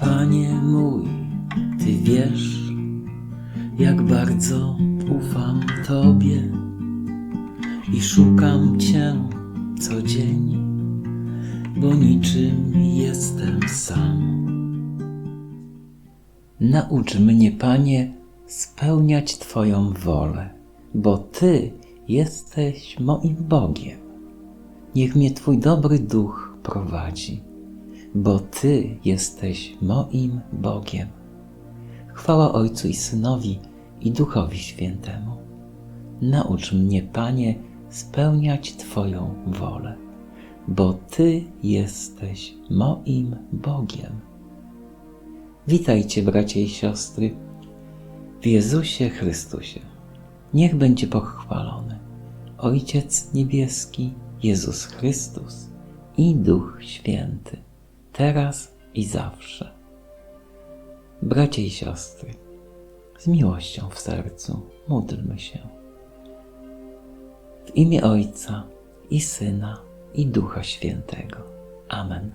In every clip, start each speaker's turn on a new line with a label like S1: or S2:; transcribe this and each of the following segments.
S1: Panie mój, Ty wiesz, jak bardzo ufam Tobie i szukam Cię co dzień, bo niczym jestem sam. Naucz mnie, Panie, spełniać Twoją wolę, bo Ty jesteś moim Bogiem. Niech mnie Twój dobry duch prowadzi, bo Ty jesteś moim Bogiem. Chwała Ojcu i Synowi i Duchowi Świętemu. Naucz mnie, Panie, spełniać Twoją wolę, bo Ty jesteś moim Bogiem. Witajcie, bracia i siostry, w Jezusie Chrystusie. Niech będzie pochwalony Ojciec Niebieski, Jezus Chrystus i Duch Święty, teraz i zawsze. Bracia i siostry, z miłością w sercu módlmy się. W imię Ojca i Syna i Ducha Świętego. Amen.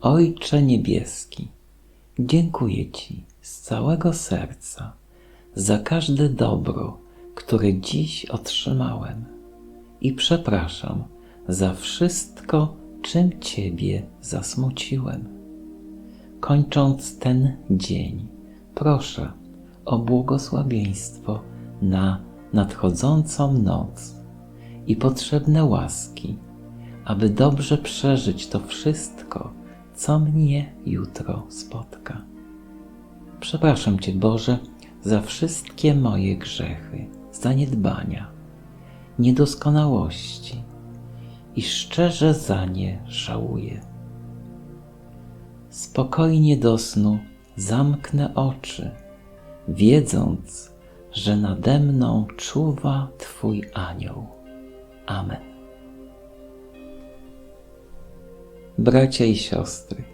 S1: Ojcze Niebieski, dziękuję Ci z całego serca za każde dobro, które dziś otrzymałem i przepraszam za wszystko, czym Ciebie zasmuciłem. Kończąc ten dzień, proszę o błogosławieństwo na nadchodzącą noc i potrzebne łaski, aby dobrze przeżyć to wszystko, co mnie jutro spotka. Przepraszam Cię, Boże, za wszystkie moje grzechy, zaniedbania, niedoskonałości i szczerze za nie żałuję. Spokojnie do snu zamknę oczy, wiedząc, że nade mną czuwa Twój anioł. Amen. Bracia i siostry,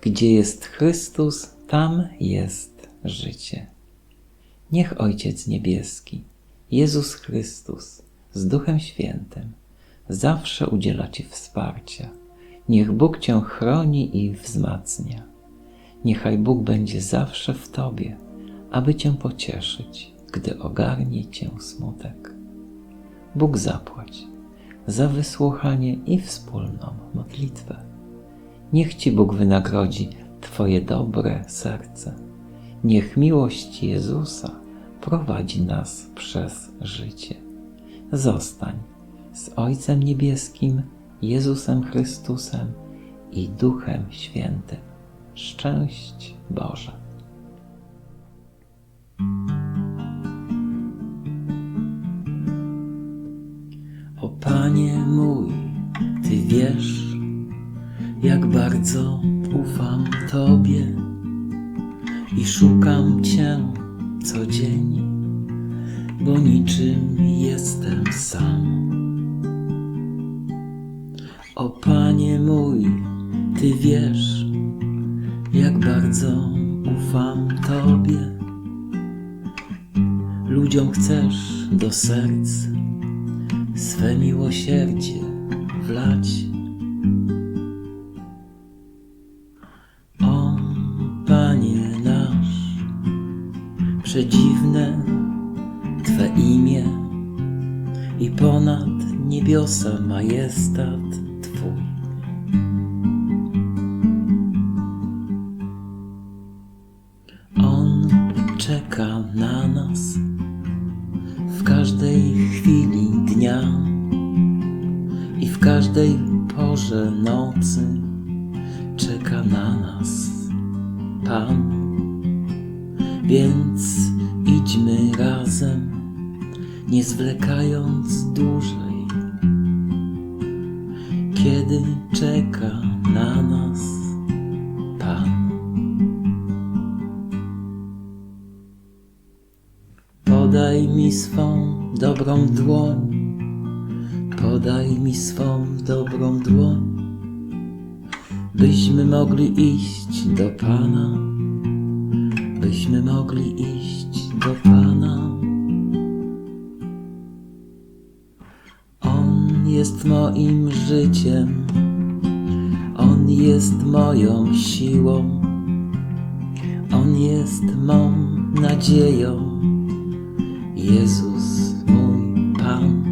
S1: gdzie jest Chrystus, tam jest życie. Niech Ojciec Niebieski, Jezus Chrystus z Duchem Świętym zawsze udziela Ci wsparcia. Niech Bóg Cię chroni i wzmacnia. Niechaj Bóg będzie zawsze w Tobie, aby Cię pocieszyć, gdy ogarnie Cię smutek. Bóg zapłać za wysłuchanie i wspólną modlitwę. Niech Ci Bóg wynagrodzi Twoje dobre serce. Niech miłość Jezusa prowadzi nas przez życie. Zostań z Ojcem Niebieskim, Jezusem Chrystusem i Duchem Świętym. Szczęść Boże. O Panie mój, Ty wiesz, jak bardzo ufam Tobie i szukam Cię co dzień, bo niczym jestem sam. O Panie mój, Ty wiesz, jak bardzo ufam Tobie. Ludziom chcesz do serc swe miłosierdzie wlać. O Panie nasz, przedziwne Twe imię i ponad niebiosa majestat nas w każdej chwili dnia i w każdej porze nocy czeka na nas Pan. Więc idźmy razem, nie zwlekając dłużej, kiedy czeka na nas swą dobrą dłoń, podaj mi swą dobrą dłoń, byśmy mogli iść do Pana, byśmy mogli iść do Pana. On jest moim życiem, On jest moją siłą, On jest mą nadzieją. Jezus mój Pan,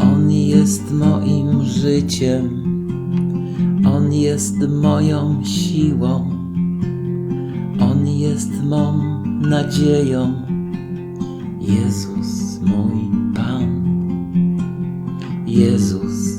S1: On jest moim życiem, On jest moją siłą, On jest mą nadzieją. Jezus mój Pan, Jezus